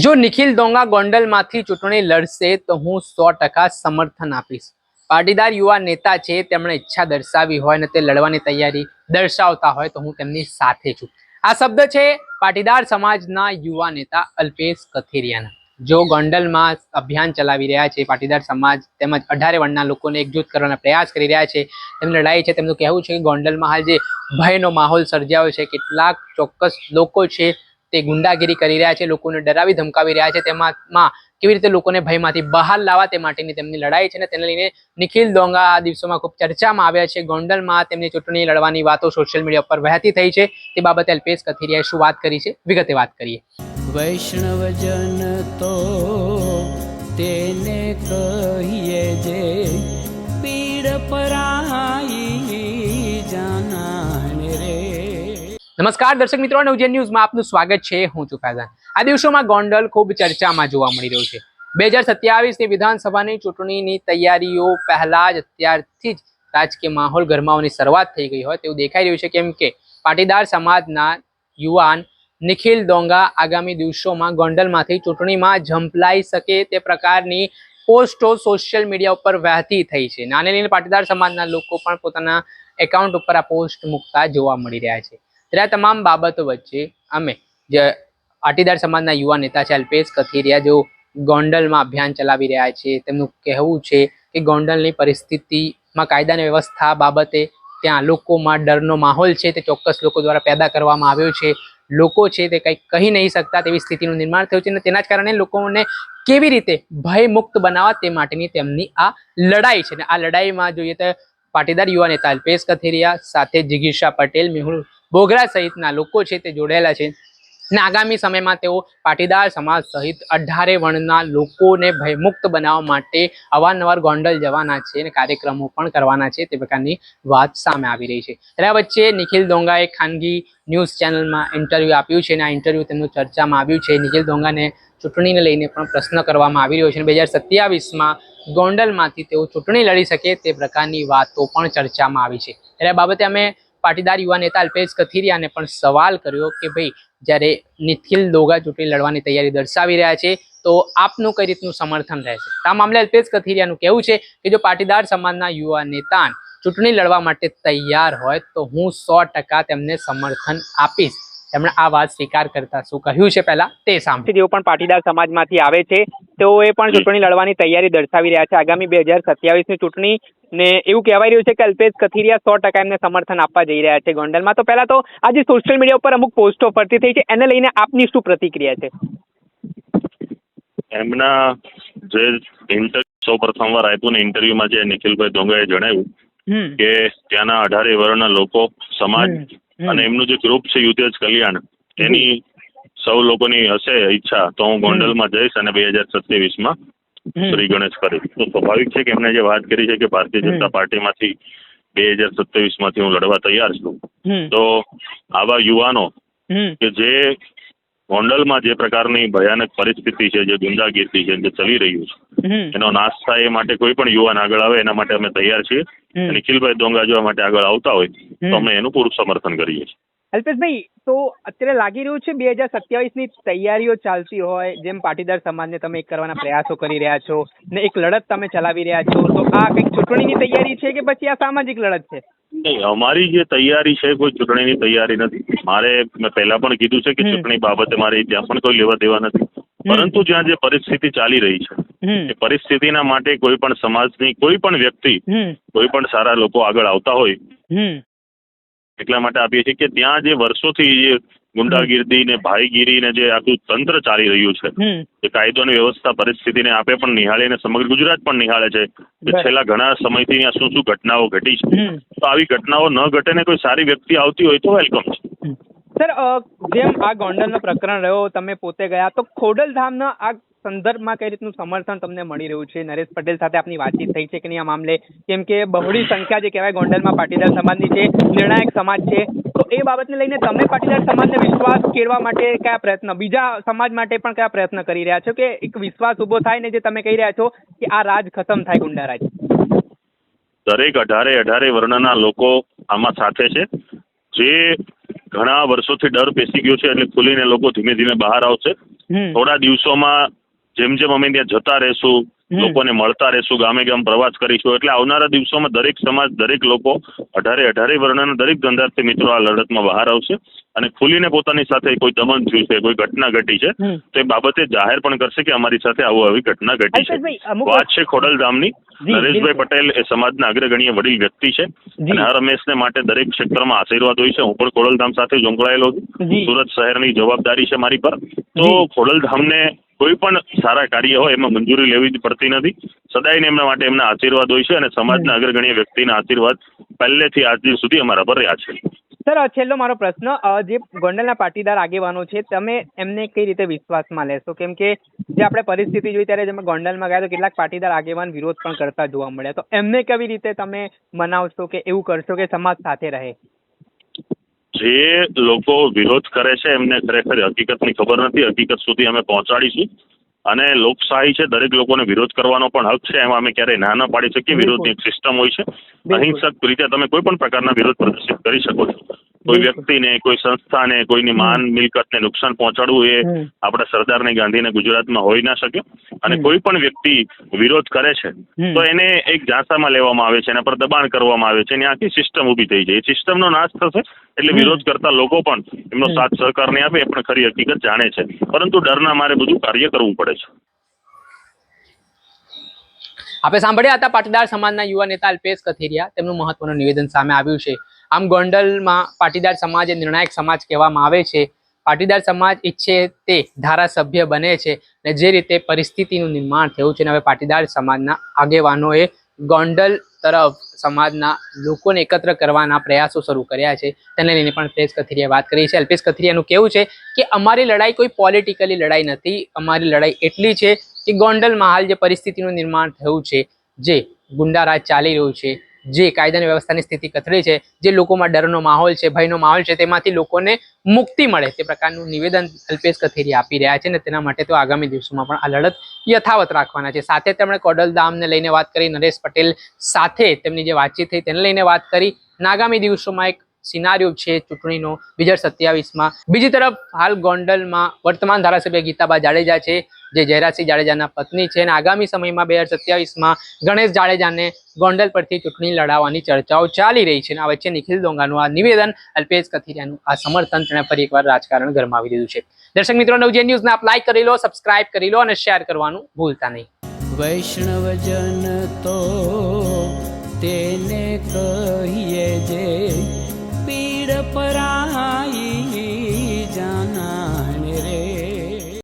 જો નિખિલ ડોંગા ગોંડલમાંથી ચૂંટણી લડશે, તો હું સો ટકા સમર્થન આપીશ. પાટીદાર યુવા નેતા છે, તેમણે ઈચ્છા દર્શાવી હોય ને તે લડવાની તૈયારી દર્શાવતા હોય, તો હું તેમની સાથે છું. આ શબ્દ છે પાટીદાર સમાજના યુવા નેતા અલ્પેશ કથિરિયાના. જો ગોંડલમાં અભિયાન ચલાવી રહ્યા છે પાટીદાર સમાજ, તેમજ અઢારે વર્ણના લોકોને એકજૂથ કરવાના પ્રયાસ કરી રહ્યા છે, તેમની લડાઈ છે, તેમનું કહેવું છે કે ગોંડલમાં હાલ જે ભયનો માહોલ સર્જાયો છે, કેટલાક ચોક્કસ લોકો છે તે ગુંડાગીરી કરી રહ્યા છે, લોકોને ડરાવી ધમકાવી રહ્યા છે, તેમાં કેવી રીતે લોકોને ભયમાંથી બહાર લાવવા તે માટેની તેમની લડાઈ છે અને તેને લઈને નિખિલ ડોંગા આ દિવસોમાં ખૂબ ચર્ચામાં આવ્યા છે. ગોંડલમાં તેમની ચૂંટણી લડવાની વાતો સોશિયલ મીડિયા પર વહેતી થઈ છે. તે બાબતે અલ્પેશ કથિરિયાએ શું વાત કરી છે? વિગતે વાત કરીએ. વૈષ્ણવજન તો તેને કહીએ જે પીડ પરાઈ જાનાને રે નમસ્કાર, દર્શક મિત્રો, નવજન ન્યૂઝમાં આપનું સ્વાગત છે. હું છું ફૈઝાન. આ દિવસોમાં ગોંડલ ખૂબ ચર્ચામાં જોવા મળી રહ્યું છે. બે હજાર સત્યાવીસની વિધાનસભાની ચૂંટણીની તૈયારીઓ પહેલા જ અત્યારથી જ રાજકીય માહોલ ગરમાવાની શરૂઆત થઈ ગઈ હોય તેવું દેખાઈ રહ્યું છે. કેમ કે પાટીદાર સમાજના યુવાન નિખિલ ડોંગા આગામી દિવસોમાં ગોંડલમાંથી ચૂંટણીમાં ઝંપલાઈ શકે તે પ્રકારની પોસ્ટો સોશિયલ મીડિયા ઉપર વહેતી થઈ છે. નાને લઈને પાટીદાર સમાજના લોકો પણ પોતાના એકાઉન્ટ ઉપર આ પોસ્ટ મૂકતા જોવા મળી રહ્યા છે. ત્યારે આ તમામ બાબતો વચ્ચે અમે જે પાટીદાર સમાજના યુવા નેતા છે અલ્પેશ કથિરિયા જેઓ ગોંડલમાં અભિયાન ચલાવી રહ્યા છે, તેમનું કહેવું છે કે ગોંડલની પરિસ્થિતિમાં કાયદાની વ્યવસ્થા બાબતે ત્યાં લોકોમાં ડરનો માહોલ છે, તે ચોક્કસ લોકો દ્વારા પેદા કરવામાં આવ્યો છે. લોકો છે તે કંઈ કહી નહીં શકતા તેવી સ્થિતિનું નિર્માણ થયું છે અને તેના જ કારણે લોકોને કેવી રીતે ભયમુક્ત બનાવવા તે માટેની તેમની આ લડાઈ છે. અને આ લડાઈમાં જોઈએ તો પાટીદાર યુવા નેતા અલ્પેશ કથિરિયા સાથે જિગીશા પટેલ, મેહુલ બોગરા સહિતના લોકો છે તે જોડાયેલા છે. અને આગામી સમયમાં તેઓ પાટીદાર સમાજ સહિત અઢારે વર્ણના લોકોને ભયમુક્ત બનાવવા માટે અવારનવાર ગોંડલ જવાના છે અને કાર્યક્રમો પણ કરવાના છે તે પ્રકારની વાત સામે આવી રહી છે. ત્યારે વચ્ચે નિખિલ દોંગાએ ખાનગી ન્યૂઝ ચેનલમાં ઇન્ટરવ્યૂ આપ્યું છે અને આ ઇન્ટરવ્યૂ તેમનું ચર્ચામાં આવ્યું છે. નિખિલ દોંગાને ચૂંટણીને લઈને પણ પ્રશ્ન કરવામાં આવી રહ્યો છે અને બે હજાર સત્યાવીસમાં ગોંડલમાંથી તેઓ ચૂંટણી લડી શકે તે પ્રકારની વાતો પણ ચર્ચામાં આવી છે. ત્યારે બાબતે અમે પાટીદાર યુવા નેતા અલ્પેશ કથિરિયાને પણ સવાલ કર્યો કે ભાઈ, જ્યારે નિખિલ દોગા ચૂંટણી લડવાની તૈયારી દર્શાવી રહ્યા છે, તો આપનું કઈ રીતનું સમર્થન રહેશે આ મામલે અલ્પેશ કથિરિયાનું કહેવું છે કે જો પાટીદાર સમાજના યુવા નેતા ચૂંટણી લડવા માટે તૈયાર હોય, તો હું સો ટકા તેમને સમર્થન આપીશ. તેમણે આ વાત સ્વીકાર કરતા શું કહ્યું છે પહેલા? તે સાંભળી. જેઓ પણ પાટીદાર સમાજમાંથી આવે છે. તેઓએ પણ ચૂંટણી લડવાની તૈયારી દર્શાવી રહ્યા છે. આગામી બે હજાર સત્યાવીસની ચૂંટણી ને એવું કહેવાય રહ્યું છે કે અલ્પેશ કથિરિયા સો ટકા એમને સમર્થન આપવા જઈ રહ્યા છે ગોંડલમાં. તો પહેલા તો આજે સોશિયલ મીડિયા ઉપર અમુક પોસ્ટો ફરતી થઈ છે. એને લઈને આપની શું પ્રતિક્રિયા છે? એમના જે ઇન્ટરવ્યુ સૌ પ્રથમવાર આપ્યું ને ઇન્ટરવ્યુમાં જે નિખિલભાઈ દોંગાએ જણાવ્યું કે ત્યાંના અઢારે વર્ણના લોકો સમાજ. અને એમનું જે ગ્રુપ છે યુતેજ કલ્યાણ એની સૌ લોકોની હશે ઈચ્છા તો હું ગોંડલમાં જઈશ અને બે હજાર સત્યાવીસમાં શ્રી ગણેશ કરીશ તો સ્વાભાવિક છે કે એમને જે વાત કરી છે કે ભારતીય જનતા પાર્ટીમાંથી બે હજાર સત્યાવીસમાંથી હું લડવા તૈયાર છું. તો આવા યુવાનો કે જે ગોંડલમાં જે પ્રકારની ભયાનક પરિસ્થિતિ છે જે ગુંડાગીરી છે જે ચલી રહ્યું છે એનો નાશ થાય એ માટે કોઈ પણ યુવાન આગળ આવે એના માટે અમે તૈયાર છીએ. નિખિલભાઈ દોંગા જો માટે આગળ આવતા હોય તો અમે એનું પૂરું સમર્થન કરીએ છીએ. અલ્પેશભાઈ તો અત્યારે લાગી રહ્યું છે બે હજાર સત્યાવીસની તૈયારીઓ ચાલતી હોય જેમ પાટીદાર સમાજને તમે એક કરવાના પ્રયાસો કરી રહ્યા છો ને એક લડત તમે ચલાવી રહ્યા છો તો આ કંઈક ચૂંટણીની તૈયારી છે કે પછી આ સામાજિક લડત છે? નહીં અમારી જે તૈયારી છે કોઈ ચૂંટણીની તૈયારી નથી. મારે મેં પહેલા પણ કીધું છે કે ચૂંટણી બાબતે મારે ત્યાં પણ કોઈ લેવા દેવા નથી. પરંતુ જ્યાં જે પરિસ્થિતિ ચાલી રહી છે એ પરિસ્થિતિના માટે કોઈ પણ સમાજની કોઈ પણ વ્યક્તિ કોઈ પણ સારા લોકો આગળ આવતા હોય એટલા માટે આપીએ છીએ કે ત્યાં જે વર્ષોથી જે ગુંડાગીરી ને ભાઈગીરી ને જે આખું તંત્ર ચાલી રહ્યું છે એ કાયદો અને વ્યવસ્થા પરિસ્થિતિને આપે પણ નિહાળે અને સમગ્ર ગુજરાત પણ નિહાળે છે. કે છેલ્લા ઘણા સમયથી આ શું શું ઘટનાઓ ઘટી છે. તો આવી ઘટનાઓ ન ઘટે ને કોઈ સારી વ્યક્તિ આવતી હોય તો વેલકમ છે. સર જેમ આ ગોંડલનો પ્રકરણ રહ્યો તમે પોતે ગયા તો ખોડલધામના આ સંદર્ભમાં કઈ રીતનું સમર્થન તમને મળી રહ્યું છે? નરેશ પટેલ સાથે આપની વાતચીત થઈ છે કે નહીં આ મામલે? કેમ કે બહોળી સંખ્યા જે કહેવાય ગોંડલમાં પાટીદાર સમાજની છે નિર્ણાયક સમાજ છે. તો એ બાબતને લઈને તમે પાટીદાર સમાજને વિશ્વાસ કેળવા માટે કયા પ્રયત્ન બીજા સમાજ માટે પણ કયા પ્રયત્ન કરી રહ્યા છો? કે એક વિશ્વાસ ઊભો થાય ને જે તમે કહી રહ્યા છો કે આ રાજ ખતમ થાય ગુંડા રાજ દરેક અઢારે અઢારે વર્ણના લોકો આમાં સાથે છે. જે ઘણા વર્ષોથી ડર પેસી ગયો છે એટલે ખુલીને લોકો ધીમે ધીમે બહાર આવશે. થોડા દિવસોમાં જેમ જેમ અમે ત્યાં જતા રહેશું લોકોને મળતા રહેશું ગામે ગામ પ્રવાસ કરીશું એટલે આવનારા દિવસોમાં દરેક સમાજ દરેક લોકો અઢારે અઢારે વર્ણના દરેક ધંધાર્થી મિત્રો આ લડતમાં બહાર આવશે અને ખુલીને પોતાની સાથે કોઈ દમન થયું છે કોઈ ઘટના ઘટી છે તો એ બાબતે જાહેર પણ કરશે કે અમારી સાથે આવું આવી ઘટના ઘટી છે. વાત છે ખોડલધામની. નરેશભાઈ પટેલ એ સમાજના અગ્રગણ્ય વડીલ વ્યક્તિ છે અને હર હંમેશને માટે દરેક ક્ષેત્રમાં આશીર્વાદ હોય છે. હું પણ ખોડલધામ સાથે જોંકળાયેલો છું. સુરત શહેરની જવાબદારી છે મારી પર. તો ખોડલધામને કોઈ પણ સારા કાર્ય હોય એમાં મંજૂરી લેવી જ પડતી નથી. સદાયને એમના માટે એમના આશીર્વાદ હોય છે અને સમાજના અગ્રગણ્ય વ્યક્તિના આશીર્વાદ પહેલેથી આજ દિન સુધી અમારા પર રહ્યા છે. સર છેલ્લો મારો પ્રશ્ન જે ગોંડલના પાટીદાર આગેવાનો છે તમે એમને કઈ રીતે વિશ્વાસમાં લેશો? કેમ કે જે આપણે પરિસ્થિતિ જોઈ ત્યારે તમે ગોંડલમાં ગયા તો કેટલાક પાટીદાર આગેવાન વિરોધ પણ કરતા જોવા મળ્યા. તો એમને કેવી રીતે તમે મનાવશો કે એવું કરશો કે સમાજ સાથે રહે? જે લોકો વિરોધ કરે છે એમને ખરેખર હકીકતની ખબર નથી. હકીકત સુધી અમે પહોંચાડીશું. અને લોકશાહી છે દરેક લોકોને વિરોધ કરવાનો પણ હક છે. એમાં અમે ક્યારેય ના ના પાડી શકીએ. વિરોધની એક સિસ્ટમ હોય છે. અહિંસક રીતે તમે કોઈ પણ પ્રકારના વિરોધ પ્રદર્શિત કરી શકો છો. કોઈ. વ્યક્તિને કોઈ સંસ્થાને કોઈની માન મિલકતને નુકસાન પહોંચાડવું એ. આપણા સરદારને ગાંધીને ગુજરાતમાં હોઈ ના શકે. અને કોઈ પણ વ્યક્તિ વિરોધ કરે છે તો એને એક ઝાંસામાં લેવામાં આવે છે એના પર દબાણ કરવામાં આવે છે અને આખી સિસ્ટમ ઊભી થઈ જાય. એ સિસ્ટમનો નાશ થશે એટલે વિરોધ કરતા લોકો પણ એમનો સાથ સહકાર નહીં આપે એ પણ ખરી હકીકત જાણે છે. પરંતુ ડરના મારે બધું કાર્ય કરવું પડે છે. આપણે સાંભળ્યા હતા પાટીદાર સમાજના યુવા નેતા અલ્પેશ કથિરિયા. તેમનું મહત્વનું નિવેદન સામે આવ્યું છે. આમ ગોંડલમાં પાટીદાર સમાજ એ નિર્ણાયક સમાજ કહેવામાં આવે છે. પાટીદાર સમાજ ઈચ્છે તે ધારાસભ્ય બને છે ને જે રીતે પરિસ્થિતિનું નિર્માણ થયું છે અને હવે પાટીદાર સમાજના આગેવાનોએ ગોંડલ તરફ સમાજના લોકોને એકત્ર કરવાના પ્રયાસો શરૂ કર્યા છે. તેને લઈને પણ અલ્પેશ કથિરિયાએ વાત કરી છે. અલ્પેશ કથિરિયાનું કેવું છે કે અમારી લડાઈ કોઈ પોલિટિકલી લડાઈ નથી. અમારી લડાઈ એટલી છે કે ગોંડલમાં હાલ જે પરિસ્થિતિનું નિર્માણ થયું છે, જે ગુંડારાજ ચાલી રહ્યું છે જે કાયદાની વ્યવસ્થાની સ્થિતિ કથળી છે, જે લોકોમાં ડરનો માહોલ છે, ભયનો માહોલ છે, તેમાંથી લોકોને મુક્તિ મળે તે પ્રકારનું નિવેદન અલ્પેશ કથેરી આપી રહ્યા છે અને તેના માટે તો આગામી દિવસોમાં પણ આ લડત યથાવત રાખવાના છે. સાથે તેમણે કોડલધામને લઈને વાત કરી, નરેશ પટેલ સાથે તેમની જે વાતચીત થઈ તેને લઈને વાત કરી. આગામી દિવસોમાં એક સિનારીઓ છે, ચૂંટણીનો બે હજાર સત્યાવીસમાં. બીજી તરફ હાલ ગોંડલમાં વર્તમાન ધારાસભ્ય ગીતાબા જાડેજા છે, જે જયરાજસિંહ જાડેજાના પત્ની છે અને આગામી સમયમાં બે હજાર સત્યાવીસમાં ગણેશ જાડેજાને ગોંડલ પરથી ચૂંટણી લડાવવાની ચર્ચાઓ ચાલી રહી છે અને આ વચ્ચે નિખિલ દોંગાનું આ નિવેદન અલ્પેશ કથિરિયાનું આ સમર્થન તેણે ફરી એકવાર રાજકારણ ગરમાવી દીધું છે. દર્શક મિત્રો નવજે ન્યૂઝને આપ લાઈક કરી લો સબસ્ક્રાઇબ કરી લો અને શેર કરવાનું ભૂલતા નહીં. વૈષ્ણવજન તો તેને કહીએ જે परा